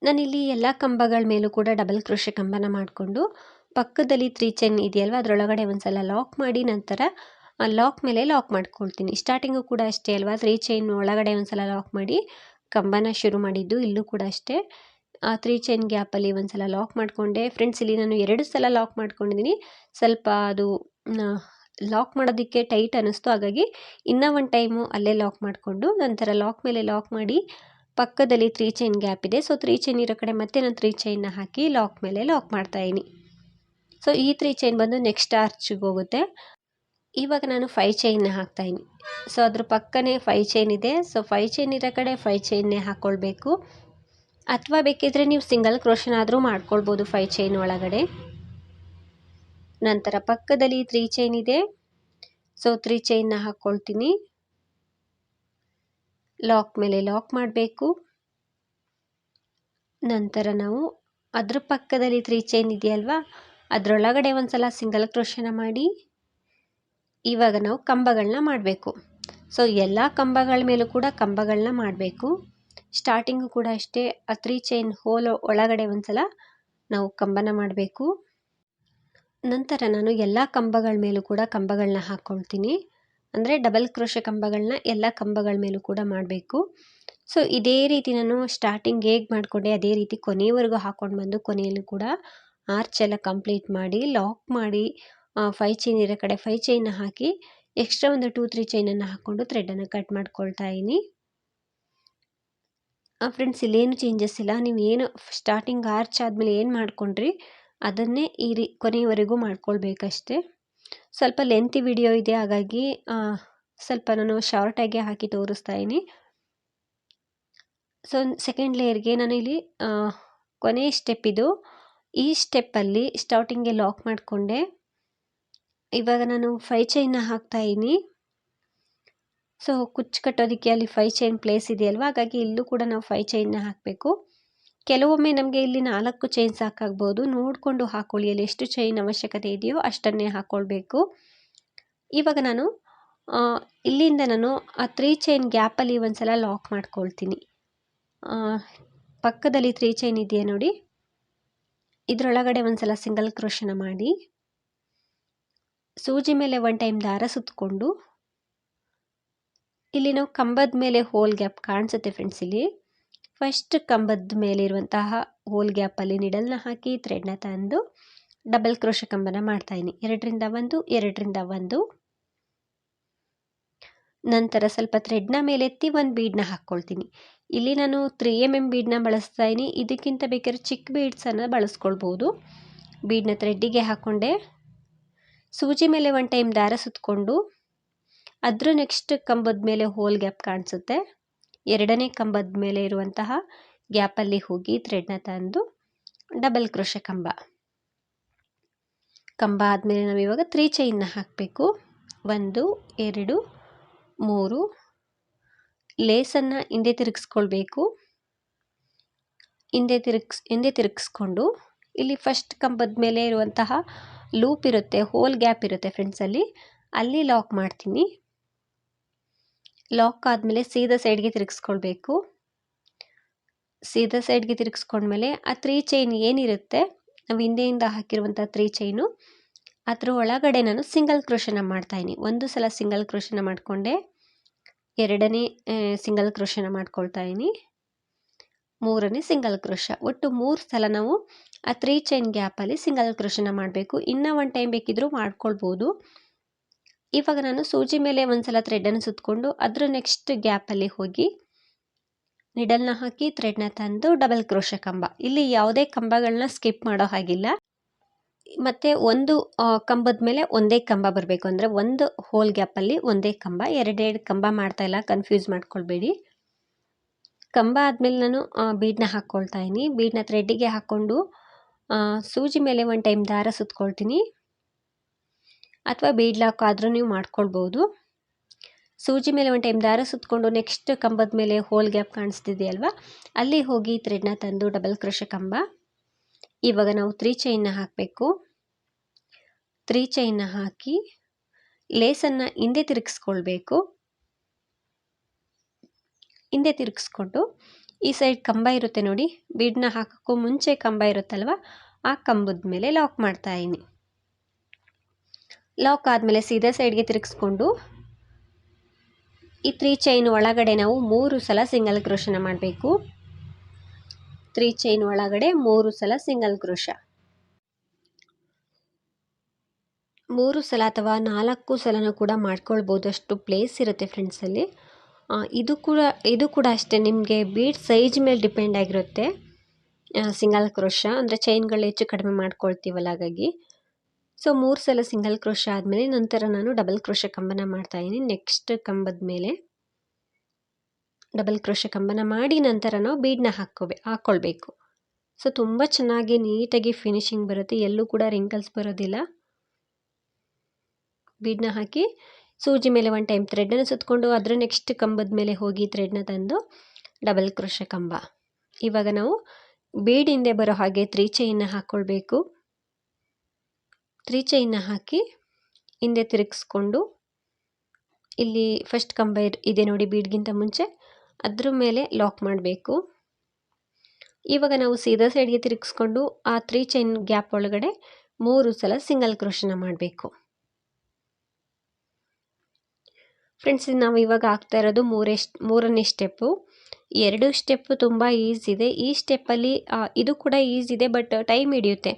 ನಾನಿಲ್ಲಿ ಎಲ್ಲ ಕಂಬಗಳ ಮೇಲೂ ಕೂಡ ಡಬಲ್ ಕೃಷಿ ಕಂಬನ ಮಾಡಿಕೊಂಡು ಪಕ್ಕದಲ್ಲಿ ತ್ರೀ ಚೈನ್ ಇದೆಯಲ್ವ? ಅದರೊಳಗಡೆ ಒಂದು ಸಲ ಲಾಕ್ ಮಾಡಿ ನಂತರ ಲಾಕ್ ಮೇಲೆ ಲಾಕ್ ಮಾಡ್ಕೊಳ್ತೀನಿ. ಸ್ಟಾರ್ಟಿಂಗು ಕೂಡ ಅಷ್ಟೇ ಅಲ್ವಾ? ತ್ರೀ ಚೈನ್ ಒಳಗಡೆ ಒಂದು ಸಲ ಲಾಕ್ ಮಾಡಿ ಕಂಬನ ಶುರು ಮಾಡಿದ್ದು ಇಲ್ಲೂ ಕೂಡ ಅಷ್ಟೇ. ಆ ತ್ರೀ ಚೈನ್ ಗ್ಯಾಪಲ್ಲಿ ಒಂದು ಸಲ ಲಾಕ್ ಮಾಡಿಕೊಂಡೆ. ಫ್ರೆಂಡ್ಸ್ ಇಲ್ಲಿ ನಾನು ಎರಡು ಸಲ ಲಾಕ್ ಮಾಡ್ಕೊಂಡಿದ್ದೀನಿ. ಸ್ವಲ್ಪ ಅದು ಲಾಕ್ ಮಾಡೋದಕ್ಕೆ ಟೈಟ್ ಅನ್ನಿಸ್ತು. ಹಾಗಾಗಿ ಇನ್ನೂ ಒಂದು ಟೈಮು ಅಲ್ಲೇ ಲಾಕ್ ಮಾಡಿಕೊಂಡು ನಂತರ ಲಾಕ್ ಮೇಲೆ ಲಾಕ್ ಮಾಡಿ ಪಕ್ಕದಲ್ಲಿ ತ್ರೀ ಚೈನ್ ಗ್ಯಾಪ್ ಇದೆ. ಸೊ ತ್ರೀ ಚೈನ್ ಇರೋ ಕಡೆ ಮತ್ತೆ ನಾನು ತ್ರೀ ಚೈನ್ನ ಹಾಕಿ ಲಾಕ್ ಮೇಲೆ ಲಾಕ್ ಮಾಡ್ತಾಯಿನಿ ಸೊ ಈ ತ್ರೀ ಚೈನ್ ಬಂದು ನೆಕ್ಸ್ಟ್ ಆರ್ಚ್ಗೆ ಹೋಗುತ್ತೆ. ಇವಾಗ ನಾನು ಫೈ ಚೈನ್ನ ಹಾಕ್ತಾಯಿನಿ ಸೊ ಅದ್ರ ಪಕ್ಕನೇ ಫೈ ಚೈನ್ ಇದೆ. ಸೊ ಫೈ ಚೈನ್ ಇರೋ ಕಡೆ ಫೈ ಚೈನ್ನೇ ಹಾಕ್ಕೊಳ್ಬೇಕು ಅಥವಾ ಬೇಕಿದ್ರೆ ನೀವು ಸಿಂಗಲ್ ಕ್ರೋಶನ್ ಆದರೂ ಮಾಡ್ಕೊಳ್ಬೋದು ಫೈ ಚೈನ್ ಒಳಗಡೆ. ನಂತರ ಪಕ್ಕದಲ್ಲಿ ತ್ರೀ ಚೈನ್ ಇದೆ. ಸೊ ತ್ರೀ ಚೈನ್ನ ಹಾಕ್ಕೊಳ್ತೀನಿ ಲಾಕ್ ಮೇಲೆ ಲಾಕ್ ಮಾಡಬೇಕು. ನಂತರ ನಾವು ಅದ್ರ ಪಕ್ಕದಲ್ಲಿ ತ್ರೀ ಚೈನ್ ಇದೆಯಲ್ವಾ? ಅದರೊಳಗಡೆ ಒಂದು ಸಲ ಸಿಂಗಲ್ ಕ್ರೋಶನ ಮಾಡಿ. ಇವಾಗ ನಾವು ಕಂಬಗಳನ್ನ ಮಾಡಬೇಕು. ಸೊ ಎಲ್ಲ ಕಂಬಗಳ ಮೇಲೂ ಕೂಡ ಕಂಬಗಳನ್ನ ಮಾಡಬೇಕು. ಸ್ಟಾರ್ಟಿಂಗು ಕೂಡ ಅಷ್ಟೇ, ಆ ಚೈನ್ ಹೋಲ್ ಒಳಗಡೆ ಒಂದು ಸಲ ನಾವು ಕಂಬನ ಮಾಡಬೇಕು. ನಂತರ ನಾನು ಎಲ್ಲ ಕಂಬಗಳ ಮೇಲೂ ಕೂಡ ಕಂಬಗಳನ್ನ ಹಾಕ್ಕೊಳ್ತೀನಿ ಅಂದರೆ ಡಬಲ್ ಕ್ರೋಶ ಕಂಬಗಳನ್ನ ಎಲ್ಲ ಕಂಬಗಳ ಮೇಲೂ ಕೂಡ ಮಾಡಬೇಕು. ಸೊ ಇದೇ ರೀತಿ ನಾನು ಸ್ಟಾರ್ಟಿಂಗ್ ಹೇಗೆ ಮಾಡಿಕೊಂಡೆ, ಅದೇ ರೀತಿ ಕೊನೆಯವರೆಗೂ ಹಾಕ್ಕೊಂಡು ಬಂದು ಕೊನೆಯಲ್ಲೂ ಕೂಡ ಆರ್ಚ್ ಎಲ್ಲ ಕಂಪ್ಲೀಟ್ ಮಾಡಿ ಲಾಕ್ ಮಾಡಿ ಫೈ ಚೈನ್ ಇರೋ ಕಡೆ ಫೈವ್ ಚೈನ್ನ ಹಾಕಿ ಎಕ್ಸ್ಟ್ರಾ ಒಂದು ಟೂ ತ್ರೀ ಚೈನನ್ನು ಹಾಕ್ಕೊಂಡು ಥ್ರೆಡನ್ನು ಕಟ್ ಮಾಡ್ಕೊಳ್ತಾ ಇದ್ದೀನಿ. ಫ್ರೆಂಡ್ಸ್ ಇಲ್ಲೇನು ಚೇಂಜಸ್ ಇಲ್ಲ. ನೀವು ಏನು ಸ್ಟಾರ್ಟಿಂಗ್ ಆರ್ಚ್ ಆದಮೇಲೆ ಏನು ಮಾಡ್ಕೊಂಡ್ರಿ, ಅದನ್ನೇ ಈ ರೀ, ಕೊನೆಯವರೆಗೂ ಮಾಡ್ಕೊಳ್ಬೇಕಷ್ಟೆ. ಸ್ವಲ್ಪ ಲೆಂತಿ ವಿಡಿಯೋ ಇದೆ, ಹಾಗಾಗಿ ಸ್ವಲ್ಪ ನಾನು ಶಾರ್ಟಾಗಿ ಹಾಕಿ ತೋರಿಸ್ತಾ ಇದ್ದೀನಿ. ಸೊ ಸೆಕೆಂಡ್ ಲೇಯರ್ಗೆ ನಾನು ಇಲ್ಲಿ ಕೊನೆಯ ಸ್ಟೆಪ್ ಇದು. ಈ ಸ್ಟೆಪ್ಪಲ್ಲಿ ಸ್ಟಾರ್ಟಿಂಗೆ ಲಾಕ್ ಮಾಡಿಕೊಂಡೆ. ಇವಾಗ ನಾನು ಫೈ ಚೈನ್ನ ಹಾಕ್ತಾ ಇದ್ದೀನಿ. ಸೊ ಕುಚ್ಚು ಕಟ್ಟೋದಕ್ಕೆ ಅಲ್ಲಿ ಫೈ ಚೈನ್ ಪ್ಲೇಸ್ ಇದೆಯಲ್ವ? ಹಾಗಾಗಿ ಇಲ್ಲೂ ಕೂಡ ನಾವು ಫೈ ಚೈನ್ನ ಹಾಕಬೇಕು. ಕೆಲವೊಮ್ಮೆ ನಮಗೆ ಇಲ್ಲಿ ನಾಲ್ಕು ಚೈನ್ ಸಾಕಾಗ್ಬೋದು. ನೋಡಿಕೊಂಡು ಹಾಕೊಳ್ಳಿ, ಅಲ್ಲಿ ಎಷ್ಟು ಚೈನ್ ಅವಶ್ಯಕತೆ ಇದೆಯೋ ಅಷ್ಟನ್ನೇ ಹಾಕ್ಕೊಳ್ಬೇಕು ಇವಾಗ ನಾನು ಇಲ್ಲಿಂದ ನಾನು ಆ ತ್ರೀ ಚೈನ್ ಗ್ಯಾಪಲ್ಲಿ ಒಂದು ಸಲ ಲಾಕ್ ಮಾಡ್ಕೊಳ್ತೀನಿ. ಪಕ್ಕದಲ್ಲಿ ತ್ರೀ ಚೈನ್ ಇದೆಯಾ ನೋಡಿ? ಇದರೊಳಗಡೆ ಒಂದು ಸಲ ಸಿಂಗಲ್ ಕ್ರೋಶನ ಮಾಡಿ. ಸೂಜಿ ಮೇಲೆ ಒನ್ ಟೈಮ್ ದಾರ ಸುತ್ತಕೊಂಡು ಇಲ್ಲಿ ನಾವು ಕಂಬದ ಮೇಲೆ ಹೋಲ್ ಗ್ಯಾಪ್ ಕಾಣಿಸುತ್ತೆ ಫ್ರೆಂಡ್ಸ್ ಇಲ್ಲಿ. ಫಸ್ಟ್ ಕಂಬದ ಮೇಲೆ ಇರುವಂತಹ ಹೋಲ್ ಗ್ಯಾಪಲ್ಲಿ ನಿಡಲ್ನ ಹಾಕಿ ಥ್ರೆಡ್ನ ತಂದು ಡಬಲ್ ಕ್ರೋಶ ಕಂಬನ ಮಾಡ್ತಾಯಿನಿ ಎರಡರಿಂದ ಒಂದು ಎರಡರಿಂದ ಒಂದು. ನಂತರ ಸ್ವಲ್ಪ ಥ್ರೆಡ್ನ ಮೇಲೆತ್ತಿ ಒಂದು ಬೀಡ್ನ ಹಾಕ್ಕೊಳ್ತೀನಿ ಇಲ್ಲಿ ನಾನು ತ್ರೀ ಎಂ ಎಂ ಬೀಡ್ನ ಬಳಸ್ತಾ ಇದೀನಿ ಇದಕ್ಕಿಂತ ಬೇಕಾದ್ರೆ ಚಿಕ್ಕ ಬೀಡ್ಸನ್ನು ಬಳಸ್ಕೊಳ್ಬೋದು. ಬೀಡ್ನ ಥ್ರೆಡ್ಡಿಗೆ ಹಾಕ್ಕೊಂಡೆ ಸೂಜಿ ಮೇಲೆ ಒನ್ ಟೈಮ್ ದಾರ ಸುತ್ತಕೊಂಡು ಅದ್ರ ನೆಕ್ಸ್ಟ್ ಕಂಬದ ಮೇಲೆ ಹೋಲ್ ಗ್ಯಾಪ್ ಕಾಣಿಸುತ್ತೆ. ಎರಡನೇ ಕಂಬದ ಮೇಲೆ ಇರುವಂತಹ ಗ್ಯಾಪಲ್ಲಿ ಹೋಗಿ ಥ್ರೆಡ್ನ ತಂದು ಡಬಲ್ ಕ್ರೋಶೆ ಕಂಬ. ಕಂಬ ಆದಮೇಲೆ ನಾವು ಇವಾಗ ತ್ರೀ ಚೈನ್ನ ಹಾಕಬೇಕು. ಒಂದು, ಎರಡು, ಮೂರು ಲೇಸನ್ನು ಹಿಂದೆ ತಿರುಗಿಸ್ಕೊಳ್ಬೇಕು. ಹಿಂದೆ ತಿರುಗಿಸ್, ಹಿಂದೆ ತಿರುಗಿಸ್ಕೊಂಡು ಇಲ್ಲಿ ಫಸ್ಟ್ ಕಂಬದ ಮೇಲೆ ಇರುವಂತಹ ಲೂಪ್ ಇರುತ್ತೆ ಹೋಲ್ ಗ್ಯಾಪ್ ಇರುತ್ತೆ ಫ್ರೆಂಡ್ಸಲ್ಲಿ ಅಲ್ಲಿ. ಲಾಕ್ ಮಾಡ್ತೀನಿ. ಲಾಕ್ ಆದಮೇಲೆ ಸೀದಾ ಸೈಡ್ಗೆ ತಿರುಗಿಸ್ಕೊಳ್ಬೇಕು. ಸೀದಾ ಸೈಡ್ಗೆ ತಿರುಗಿಸ್ಕೊಂಡ್ಮೇಲೆ ಆ ತ್ರೀ ಚೈನ್ ಏನಿರುತ್ತೆ, ನಾವು ಹಿಂದೆಯಿಂದ ಹಾಕಿರುವಂಥ ತ್ರೀ ಚೈನು ಅದ್ರ ಒಳಗಡೆ ನಾನು ಸಿಂಗಲ್ ಕ್ರೋಶನ ಮಾಡ್ತಾಯಿನಿ ಒಂದು ಸಲ ಸಿಂಗಲ್ ಕ್ರೋಶನ ಮಾಡಿಕೊಂಡೆ, ಎರಡನೇ ಸಿಂಗಲ್ ಕ್ರೋಶನ ಮಾಡ್ಕೊಳ್ತಾ ಇದ್ದೀನಿ. ಮೂರನೇ ಸಿಂಗಲ್ ಕ್ರೋಶ ಒಟ್ಟು ಮೂರು ಸಲ ನಾವು ಆ ತ್ರೀ ಚೈನ್ ಗ್ಯಾಪಲ್ಲಿ ಸಿಂಗಲ್ ಕ್ರೋಶನ ಮಾಡಬೇಕು. ಇನ್ನೂ ಒಂದು ಟೈಮ್ ಬೇಕಿದ್ದರೂ ಮಾಡ್ಕೊಳ್ಬೋದು. ಇವಾಗ ನಾನು ಸೂಜಿ ಮೇಲೆ ಒಂದು ಸಲ ಥ್ರೆಡನ್ನು ಸುತ್ತಕೊಂಡು ಅದರ ನೆಕ್ಸ್ಟ್ ಗ್ಯಾಪಲ್ಲಿ ಹೋಗಿ ನಿಡಲ್ನ ಹಾಕಿ ಥ್ರೆಡ್ನ ತಂದು ಡಬಲ್ ಕ್ರೋಶ ಕಂಬ. ಇಲ್ಲಿ ಯಾವುದೇ ಕಂಬಗಳನ್ನ ಸ್ಕಿಪ್ ಮಾಡೋ ಹಾಗಿಲ್ಲ. ಮತ್ತು ಒಂದು ಕಂಬದ ಮೇಲೆ ಒಂದೇ ಕಂಬ ಬರಬೇಕು. ಅಂದರೆ ಒಂದು ಹೋಲ್ ಗ್ಯಾಪಲ್ಲಿ ಒಂದೇ ಕಂಬ. ಎರಡೆರಡು ಕಂಬ ಮಾಡ್ತಾ ಇಲ್ಲ. ಕನ್ಫ್ಯೂಸ್ ಮಾಡ್ಕೊಳ್ಬೇಡಿ. ಕಂಬ ಆದಮೇಲೆ ನಾನು ಬೀಡನ್ನ ಹಾಕ್ಕೊಳ್ತಾ ಇದ್ದೀನಿ. ಬೀಡನ್ನ ಥ್ರೆಡ್ಡಿಗೆ ಹಾಕ್ಕೊಂಡು ಸೂಜಿ ಮೇಲೆ ಒಂದು ಟೈಮ್ ದಾರ ಸುತ್ಕೊಳ್ತೀನಿ. ಅಥವಾ ಬೀಡ್ ಲಾಕ್ ಆದರೂ ನೀವು ಮಾಡ್ಕೊಳ್ಬೋದು. ಸೂಜಿ ಮೇಲೆ ಒಂದು ಟೈಮ್ ದಾರ ಸುತ್ತಕೊಂಡು ನೆಕ್ಸ್ಟ್ ಕಂಬದ ಮೇಲೆ ಹೋಲ್ ಗ್ಯಾಪ್ ಕಾಣಿಸ್ತಿದೆಯಲ್ವಾ? ಅಲ್ಲಿ ಹೋಗಿ ಥ್ರೆಡ್ನ ತಂದು ಡಬಲ್ ಕ್ರೋಶ ಕಂಬ. ಇವಾಗ ನಾವು ತ್ರೀ ಚೈನ್ನ ಹಾಕಬೇಕು. ತ್ರೀ ಚೈನ್ನ ಹಾಕಿ ಲೇಸನ್ನು ಹಿಂದೆ ತಿರುಗಿಸ್ಕೊಳ್ಬೇಕು. ಹಿಂದೆ ತಿರುಗಿಸ್ಕೊಂಡು ಈ ಸೈಡ್ ಕಂಬ ಇರುತ್ತೆ ನೋಡಿ. ಬೀಡನ್ನ ಹಾಕೋಕ್ಕೂ ಮುಂಚೆ ಕಂಬ ಇರುತ್ತಲ್ವ? ಆ ಕಂಬದ ಮೇಲೆ ಲಾಕ್ ಮಾಡ್ತಾ ಇದ್ದೀನಿ. ಲಾಕ್ ಆದಮೇಲೆ ಸೀದಾ ಸೈಡ್ಗೆ ತಿರುಗಿಸ್ಕೊಂಡು ಈ ತ್ರೀ ಚೈನ್ ಒಳಗಡೆ ನಾವು ಮೂರು ಸಲ ಸಿಂಗಲ್ ಕ್ರೋಶನ ಮಾಡಬೇಕು. ತ್ರೀ ಚೈನ್ ಒಳಗಡೆ ಮೂರು ಸಲ ಸಿಂಗಲ್ ಕ್ರೋಶ. ಮೂರು ಸಲ ಅಥವಾ ನಾಲ್ಕು ಸಲನೂ ಕೂಡ ಮಾಡ್ಕೊಳ್ಬೋದಷ್ಟು ಪ್ಲೇಸ್ ಇರುತ್ತೆ ಫ್ರೆಂಡ್ಸಲ್ಲಿ ಇದು ಕೂಡ ಇದು ಕೂಡ ಅಷ್ಟೇ. ನಿಮಗೆ ಬೀಡ್ ಸೈಜ್ ಮೇಲೆ ಡಿಪೆಂಡ್ ಆಗಿರುತ್ತೆ. ಸಿಂಗಲ್ ಕ್ರೋಶ ಅಂದರೆ ಚೈನ್ಗಳು ಹೆಚ್ಚು ಕಡಿಮೆ ಮಾಡ್ಕೊಳ್ತೀವಲ್ಲ ಹಾಗಾಗಿ. ಸೊ ಮೂರು ಸಲ ಸಿಂಗಲ್ ಕ್ರೋಶ ಆದಮೇಲೆ ನಂತರ ನಾನು ಡಬಲ್ ಕ್ರೋಶ ಕಂಬನ ಮಾಡ್ತಾಯಿದ್ದೀನಿ ನೆಕ್ಸ್ಟ್ ಕಂಬದ ಮೇಲೆ ಡಬಲ್ ಕ್ರೋಶ ಕಂಬನ ಮಾಡಿ ನಂತರ ನಾವು ಬೀಡನ್ನ ಹಾಕ್ಕೋಬೇ ಹಾಕ್ಕೊಳ್ಬೇಕು ಸೊ ತುಂಬ ಚೆನ್ನಾಗಿ ನೀಟಾಗಿ ಫಿನಿಶಿಂಗ್ ಬರುತ್ತೆ. ಎಲ್ಲೂ ಕೂಡ ರಿಂಕಲ್ಸ್ ಬರೋದಿಲ್ಲ. ಬೀಡನ್ನ ಹಾಕಿ ಸೂಜಿ ಮೇಲೆ ಒನ್ ಟೈಮ್ ಥ್ರೆಡ್ನ ಸುತ್ತಕೊಂಡು ಅದರ ನೆಕ್ಸ್ಟ್ ಕಂಬದ ಮೇಲೆ ಹೋಗಿ ಥ್ರೆಡ್ನ ತಂದು ಡಬಲ್ ಕ್ರೋಶ ಕಂಬ. ಇವಾಗ ನಾವು ಬೀಡ್ ಹಿಂದೆ ಬರೋ ಹಾಗೆ ತ್ರೀ ಚೈನ್ನ ಹಾಕ್ಕೊಳ್ಬೇಕು ತ್ರೀ ಚೈನ್ನ ಹಾಕಿ ಹಿಂದೆ ತಿರುಗಿಸ್ಕೊಂಡು ಇಲ್ಲಿ ಫಸ್ಟ್ ಕಂಬ ಇದೆ ನೋಡಿ ಬೀಡ್ಗಿಂತ ಮುಂಚೆ. ಅದ್ರ ಮೇಲೆ ಲಾಕ್ ಮಾಡಬೇಕು. ಇವಾಗ ನಾವು ಸೀದಾ ಸೈಡ್ಗೆ ತಿರುಗಿಸ್ಕೊಂಡು ಆ ತ್ರೀ ಚೈನ್ ಗ್ಯಾಪ್ ಒಳಗಡೆ ಮೂರು ಸಲ ಸಿಂಗಲ್ ಕ್ರೋಶನ ಮಾಡಬೇಕು. ಫ್ರೆಂಡ್ಸ್ ನಾವು ಇವಾಗ ಆಗ್ತಾ ಇರೋದು ಮೂರೇ ಮೂರನೇ ಸ್ಟೆಪ್ಪು ಎರಡು ಸ್ಟೆಪ್ಪು ತುಂಬ ಈಸಿ ಇದೆ. ಈ ಸ್ಟೆಪ್ಪಲ್ಲಿ ಇದು ಕೂಡ ಈಸಿ ಇದೆ ಬಟ್ ಟೈಮ್ ಹಿಡಿಯುತ್ತೆ.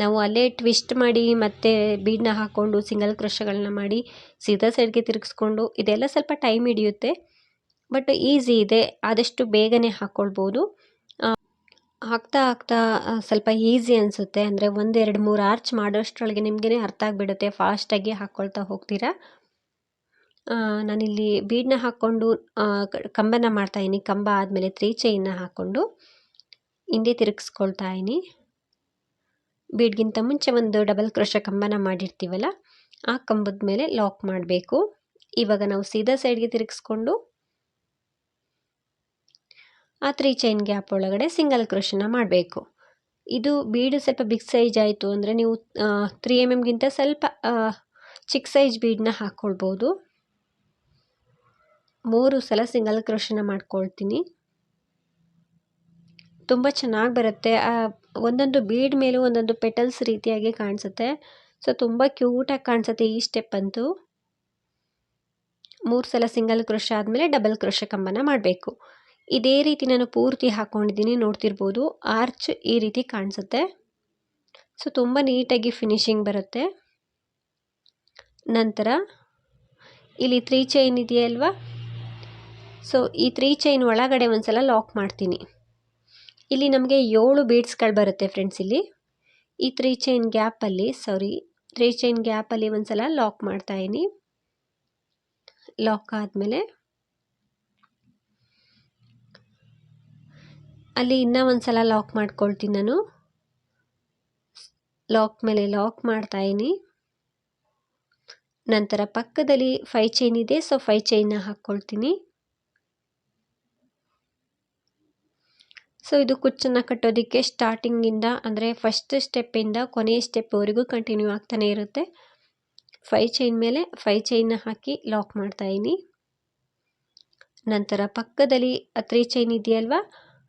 ನಾವು ಅಲ್ಲೇ ಟ್ವಿಸ್ಟ್ ಮಾಡಿ, ಮತ್ತೆ ಬೀಡನ್ನ ಹಾಕ್ಕೊಂಡು ಸಿಂಗಲ್ ಕ್ರೋಶಗಳನ್ನ ಮಾಡಿ, ಸೀದಾ ಸೈಡ್ಗೆ ತಿರುಗಿಸ್ಕೊಂಡು, ಇದೆಲ್ಲ ಸ್ವಲ್ಪ ಟೈಮ್ ಹಿಡಿಯುತ್ತೆ. ಬಟ್ ಈಸಿ ಇದೆ. ಆದಷ್ಟು ಬೇಗನೆ ಹಾಕ್ಕೊಳ್ಬೋದು ಹಾಕ್ತಾ ಹಾಕ್ತಾ ಸ್ವಲ್ಪ ಈಸಿ ಅನಿಸುತ್ತೆ. ಅಂದರೆ ಒಂದು, ಎರಡು, ಮೂರು ಆರ್ಚ್ ಮಾಡೋಷ್ಟರೊಳಗೆ ನಿಮಗೇ ಅರ್ಥ ಆಗಿಬಿಡುತ್ತೆ. ಫಾಸ್ಟಾಗಿ ಹಾಕ್ಕೊಳ್ತಾ ಹೋಗ್ತೀರಾ? ನಾನಿಲ್ಲಿ ಬೀಡನ್ನ ಹಾಕ್ಕೊಂಡು ಕಂಬನ ಮಾಡ್ತಾಯಿನಿ ಕಂಬ ಆದಮೇಲೆ ತ್ರೀ ಚೈನ್ನ ಹಾಕ್ಕೊಂಡು ಹಿಂದೆ ತಿರುಗಿಸ್ಕೊಳ್ತಾ ಇದ್ದೀನಿ ಬೀಡ್ಗಿಂತ ಮುಂಚೆ ಒಂದು ಡಬಲ್ ಕ್ರೋಶ ಕಂಬನ ಮಾಡಿರ್ತೀವಲ್ಲ, ಆ ಕಂಬದ ಮೇಲೆ ಲಾಕ್ ಮಾಡಬೇಕು. ಇವಾಗ ನಾವು ಸೀದಾ ಸೈಡ್ಗೆ ತಿರುಗಿಸ್ಕೊಂಡು ಆ ತ್ರೀ ಚೈನ್ ಗ್ಯಾಪ್ ಒಳಗಡೆ ಸಿಂಗಲ್ ಕ್ರೋಶನ ಮಾಡಬೇಕು. ಇದು ಬೀಡು ಸ್ವಲ್ಪ ಬಿಗ್ ಸೈಜ್ ಆಯಿತು ಅಂದರೆ ನೀವು ತ್ರೀ ಎಂ ಎಮ್ಗಿಂತ ಸ್ವಲ್ಪ ಚಿಕ್ಕ ಸೈಜ್ ಬೀಡನ್ನ ಹಾಕ್ಕೊಳ್ಬೋದು. ಮೂರು ಸಲ ಸಿಂಗಲ್ ಕ್ರೋಶನ ಮಾಡ್ಕೊಳ್ತೀನಿ. ತುಂಬ ಚೆನ್ನಾಗಿ ಬರುತ್ತೆ. ಒಂದೊಂದು ಬೀಡ್ ಮೇಲೂ ಒಂದೊಂದು ಪೆಟಲ್ಸ್ ರೀತಿಯಾಗಿ ಕಾಣಿಸುತ್ತೆ. ಸೊ, ತುಂಬ ಕ್ಯೂಟಾಗಿ ಕಾಣಿಸುತ್ತೆ ಈ ಸ್ಟೆಪ್ ಅಂತೂ. ಮೂರು ಸಲ ಸಿಂಗಲ್ ಕ್ರೋಶ ಆದಮೇಲೆ ಡಬಲ್ ಕ್ರೋಶ ಕಂಬನ ಮಾಡಬೇಕು. ಇದೇ ರೀತಿ ನಾನು ಪೂರ್ತಿ ಹಾಕ್ಕೊಂಡಿದ್ದೀನಿ ನೋಡ್ತಿರ್ಬೋದು. ಆರ್ಚ್ ಈ ರೀತಿ ಕಾಣಿಸುತ್ತೆ. ಸೊ, ತುಂಬ ನೀಟಾಗಿ ಫಿನಿಶಿಂಗ್ ಬರುತ್ತೆ. ನಂತರ, ಇಲ್ಲಿ ತ್ರೀ ಚೈನ್ ಇದೆಯಲ್ವಾ ಸೊ ಈ ತ್ರೀ ಚೈನ್ ಒಳಗಡೆ ಒಂದು ಸಲ ಲಾಕ್ ಮಾಡ್ತೀನಿ. ಇಲ್ಲಿ ನಮಗೆ ಏಳು ಬೀಡ್ಸ್ಗಳು ಬರುತ್ತೆ ಫ್ರೆಂಡ್ಸ್ ಇಲ್ಲಿ. ಈ ತ್ರೀ ಚೈನ್ ಗ್ಯಾಪಲ್ಲಿ ಸಾರಿ ತ್ರೀ ಚೈನ್ ಗ್ಯಾಪಲ್ಲಿ ಒಂದು ಸಲ ಲಾಕ್ ಮಾಡ್ತಾಯಿನಿ ಲಾಕ್ ಆದಮೇಲೆ ಅಲ್ಲಿ ಇನ್ನೂ ಒಂದು ಸಲ ಲಾಕ್ ಮಾಡ್ಕೊಳ್ತೀನಿ ನಾನು. ಲಾಕ್ ಮೇಲೆ ಲಾಕ್ ಮಾಡ್ತಾಯಿನಿ ನಂತರ ಪಕ್ಕದಲ್ಲಿ ಫೈ ಚೈನ್ ಇದೆ ಸೊ ಫೈ ಚೈನ್ನ ಹಾಕ್ಕೊಳ್ತೀನಿ. ಸೊ ಇದು ಕುಚ್ಚನ್ನು ಕಟ್ಟೋದಕ್ಕೆ ಸ್ಟಾರ್ಟಿಂಗಿಂದ ಅಂದರೆ ಫಸ್ಟ್ ಸ್ಟೆಪ್ಪಿಂದ ಕೊನೆಯ ಸ್ಟೆಪ್ವರೆಗೂ ಕಂಟಿನ್ಯೂ ಆಗ್ತಾನೆ ಇರುತ್ತೆ. ಫೈ ಚೈನ್ ಮೇಲೆ ಫೈ ಚೈನ್ನ ಹಾಕಿ ಲಾಕ್ ಮಾಡ್ತಾಯಿನಿ ನಂತರ ಪಕ್ಕದಲ್ಲಿ ತ್ರೀ ಚೈನ್ ಇದೆಯಲ್ವ?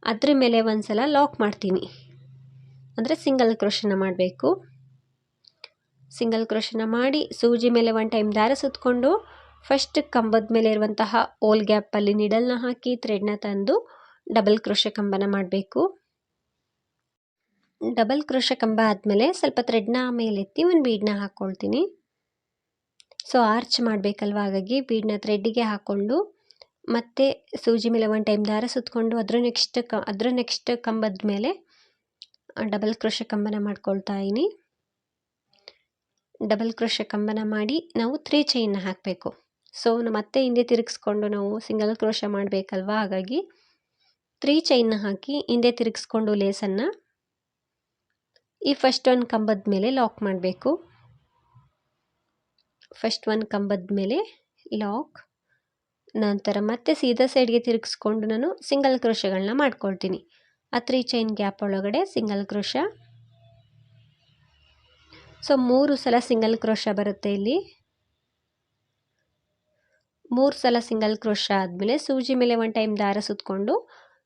ಅದ್ರ ಮೇಲೆ ಒಂದು ಸಲ ಲಾಕ್ ಮಾಡ್ತೀನಿ. ಅಂದರೆ ಸಿಂಗಲ್ ಕ್ರೋಶನ ಮಾಡಬೇಕು. ಸಿಂಗಲ್ ಕ್ರೋಶನ ಮಾಡಿ ಸೂಜಿ ಮೇಲೆ ಒನ್ ಟೈಮ್ ದಾರ ಸುತ್ತಕೊಂಡು ಫಸ್ಟ್ ಕಂಬದ ಮೇಲೆ ಇರುವಂತಹ ಓಲ್ ಗ್ಯಾಪಲ್ಲಿ ನಿಡಲ್ನ ಹಾಕಿ ಥ್ರೆಡ್ನ ತಂದು ಡಬಲ್ ಕ್ರೋಶ ಕಂಬನ ಮಾಡಬೇಕು. ಡಬಲ್ ಕ್ರೋಶ ಕಂಬ ಆದಮೇಲೆ ಸ್ವಲ್ಪ ಥ್ರೆಡ್ನ ಮೇಲೆತ್ತಿ ಒಂದು ಬೀಡನ್ನ ಹಾಕ್ಕೊಳ್ತೀನಿ ಸೊ ಆರ್ಚ್ ಮಾಡಬೇಕಲ್ವ ಹಾಗಾಗಿ ಬೀಡನ್ನ ಥ್ರೆಡ್ಡಿಗೆ ಹಾಕ್ಕೊಂಡು ಮತ್ತೆ ಸೂಜಿ ಮೇಲೆ ಒಂದು ಟೈಮ್ ದಾರ ಸುತ್ತಕೊಂಡು ಅದ್ರ ನೆಕ್ಸ್ಟ್ ಕ, ಅದ್ರ ನೆಕ್ಸ್ಟ್ ಕಂಬದ ಮೇಲೆ ಡಬಲ್ ಕ್ರೋಶ ಕಂಬನ ಮಾಡ್ಕೊಳ್ತಾ ಇದ್ದೀನಿ ಡಬಲ್ ಕ್ರೋಶ ಕಂಬನ ಮಾಡಿ ನಾವು ತ್ರೀ ಚೈನ್ನ ಹಾಕಬೇಕು. ಸೊ ಮತ್ತೆ ಹಿಂದೆ ತಿರುಗಿಸ್ಕೊಂಡು ನಾವು ಸಿಂಗಲ್ ಕ್ರೋಶ ಮಾಡಬೇಕಲ್ವ ಹಾಗಾಗಿ ತ್ರೀ ಚೈನ್ನ ಹಾಕಿ ಹಿಂದೆ ತಿರುಗಿಸ್ಕೊಂಡು ಲೇಸನ್ನು ಈ ಫಸ್ಟ್ ಒಂದು ಕಂಬದ ಮೇಲೆ ಲಾಕ್ ಮಾಡಬೇಕು. ಫಸ್ಟ್ ಒನ್ ಕಂಬದ ಮೇಲೆ ಲಾಕ್ ನಂತರ ಮತ್ತೆ ಸೀದಾ ಸೈಡ್ಗೆ ತಿರುಗಿಸ್ಕೊಂಡು ನಾನು ಸಿಂಗಲ್ ಕ್ರೋಶಗಳನ್ನ ಮಾಡ್ಕೊಳ್ತೀನಿ. ಆ ತ್ರೀ ಚೈನ್ ಗ್ಯಾಪ್ ಒಳಗಡೆ ಸಿಂಗಲ್ ಕ್ರೋಶ. ಸೊ ಮೂರು ಸಲ ಸಿಂಗಲ್ ಕ್ರೋಶ ಬರುತ್ತೆ ಇಲ್ಲಿ. ಮೂರು ಸಲ ಸಿಂಗಲ್ ಕ್ರೋಶ ಆದಮೇಲೆ ಸೂಜಿ ಮೇಲೆ ಒನ್ ಟೈಮ್ ದಾರ ಸುತ್ತಕೊಂಡು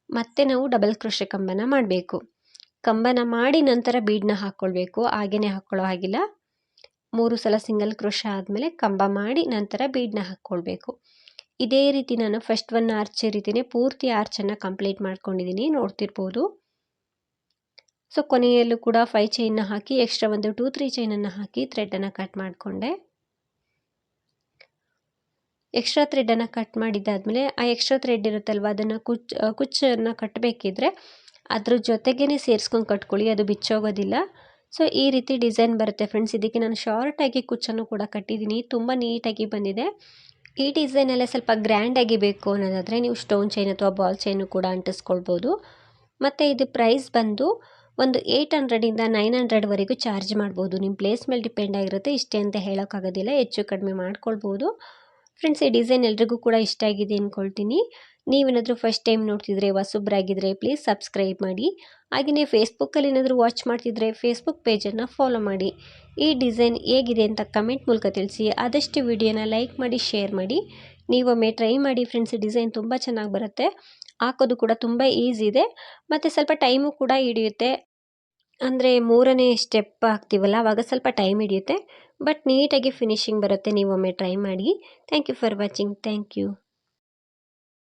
ಮತ್ತೆ ನಾವು ಡಬಲ್ ಕ್ರೋಶೆ ಕಂಬನ ಮಾಡಬೇಕು. ಕಂಬನ ಮಾಡಿ ನಂತರ ಬೀಡನ್ನ ಹಾಕ್ಕೊಳ್ಬೇಕು ಹಾಗೇ ಹಾಕ್ಕೊಳ್ಳೋ ಹಾಗಿಲ್ಲ. ಮೂರು ಸಲ ಸಿಂಗಲ್ ಕ್ರೋಶ ಆದಮೇಲೆ ಕಂಬ ಮಾಡಿ ನಂತರ ಬೀಡನ್ನ ಹಾಕ್ಕೊಳ್ಬೇಕು ಇದೇ ರೀತಿ ನಾನು ಫಸ್ಟ್ ಒನ್ ಆರ್ಚ್ ರೀತಿಯೇ ಪೂರ್ತಿ ಆರ್ಚನ್ನು ಕಂಪ್ಲೀಟ್ ಮಾಡ್ಕೊಂಡಿದ್ದೀನಿ ನೋಡ್ತಿರ್ಬೋದು. ಸೊ ಕೊನೆಯಲ್ಲೂ ಕೂಡ ಫೈ ಚೈನ್ನ ಹಾಕಿ ಎಕ್ಸ್ಟ್ರಾ ಒಂದು ಟೂ ತ್ರೀ ಚೈನನ್ನು ಹಾಕಿ ಥ್ರೆಡನ್ನು ಕಟ್ ಮಾಡಿಕೊಂಡೆ. ಎಕ್ಸ್ಟ್ರಾ ಥ್ರೆಡನ್ನು ಕಟ್ ಮಾಡಿದ್ದಾದಮೇಲೆ ಆ ಎಕ್ಸ್ಟ್ರಾ ಥ್ರೆಡ್ ಇರುತ್ತಲ್ವ, ಅದನ್ನು ಕುಚ್ ಕುಚ್ಚನ್ನು ಕಟ್ಟಬೇಕಿದ್ರೆ ಅದ್ರ ಜೊತೆಗೇ ಸೇರಿಸ್ಕೊಂಡು ಕಟ್ಕೊಳ್ಳಿ, ಅದು ಬಿಚ್ಚೋಗೋದಿಲ್ಲ. ಸೊ, ಈ ರೀತಿ ಡಿಸೈನ್ ಬರುತ್ತೆ ಫ್ರೆಂಡ್ಸ್. ಇದಕ್ಕೆ ನಾನು ಶಾರ್ಟಾಗಿ ಕುಚ್ಚನ್ನು ಕೂಡ ಕಟ್ಟಿದ್ದೀನಿ. ತುಂಬ ನೀಟಾಗಿ ಬಂದಿದೆ. ಈ ಡಿಸೈನಲ್ಲೇ ಸ್ವಲ್ಪ ಗ್ರ್ಯಾಂಡಾಗಿ ಬೇಕು ಅನ್ನೋದಾದರೆ ನೀವು ಸ್ಟೋನ್ ಚೈನ್ ಅಥವಾ ಬಾಲ್ ಚೈನು ಕೂಡ ಅಂಟಿಸ್ಕೊಳ್ಬೋದು. ಮತ್ತು ಇದು ಪ್ರೈಸ್ ಬಂದು ಒಂದು ಏಯ್ಟ್ ಹಂಡ್ರೆಡಿಂದ ನೈನ್ ಹಂಡ್ರೆಡ್ವರೆಗೂ ಚಾರ್ಜ್ ಮಾಡ್ಬೋದು. ನಿಮ್ಮ ಪ್ಲೇಸ್ ಮೇಲೆ ಡಿಪೆಂಡ್ ಆಗಿರುತ್ತೆ. ಇಷ್ಟೇ ಅಂತ ಹೇಳೋಕ್ಕಾಗೋದಿಲ್ಲ. ಹೆಚ್ಚು ಕಡಿಮೆ ಮಾಡ್ಕೊಳ್ಬೋದು. ಫ್ರೆಂಡ್ಸ್ ಈ ಡಿಸೈನ್ ಎಲ್ರಿಗೂ ಕೂಡ ಇಷ್ಟ ಆಗಿದೆ ಅಂದ್ಕೊಳ್ತೀನಿ ನೀವೇನಾದರೂ ಫಸ್ಟ್ ಟೈಮ್ ನೋಡ್ತಿದ್ರೆ ಹೊಸಬ್ರಾಗಿದ್ದರೆ ಪ್ಲೀಸ್ ಸಬ್ಸ್ಕ್ರೈಬ್ ಮಾಡಿ. ಹಾಗೆಯೇ ಫೇಸ್ಬುಕ್ಕಲ್ಲಿ ಏನಾದರೂ ವಾಚ್ ಮಾಡ್ತಿದ್ರೆ ಫೇಸ್ಬುಕ್ ಪೇಜನ್ನು ಫಾಲೋ ಮಾಡಿ. ಈ ಡಿಸೈನ್ ಹೇಗಿದೆ ಅಂತ ಕಮೆಂಟ್ ಮೂಲಕ ತಿಳಿಸಿ. ಆದಷ್ಟು ವಿಡಿಯೋನ ಲೈಕ್ ಮಾಡಿ ಶೇರ್ ಮಾಡಿ. ನೀವೊಮ್ಮೆ ಟ್ರೈ ಮಾಡಿ ಫ್ರೆಂಡ್ಸ್ ಡಿಸೈನ್ ತುಂಬ ಚೆನ್ನಾಗಿ ಬರುತ್ತೆ. ಹಾಕೋದು ಕೂಡ ತುಂಬ ಈಸಿ ಇದೆ. ಮತ್ತು ಸ್ವಲ್ಪ ಟೈಮು ಕೂಡ ಹಿಡಿಯುತ್ತೆ. ಅಂದರೆ ಮೂರನೇ ಸ್ಟೆಪ್ ಹಾಕ್ತೀವಲ್ಲ ಆವಾಗ ಸ್ವಲ್ಪ ಟೈಮ್ ಹಿಡಿಯುತ್ತೆ. ಬಟ್ ನೀಟಾಗಿ ಫಿನಿಶಿಂಗ್ ಬರುತ್ತೆ, ನೀವೊಮ್ಮೆ ಟ್ರೈ ಮಾಡಿ. Thank you for watching thank you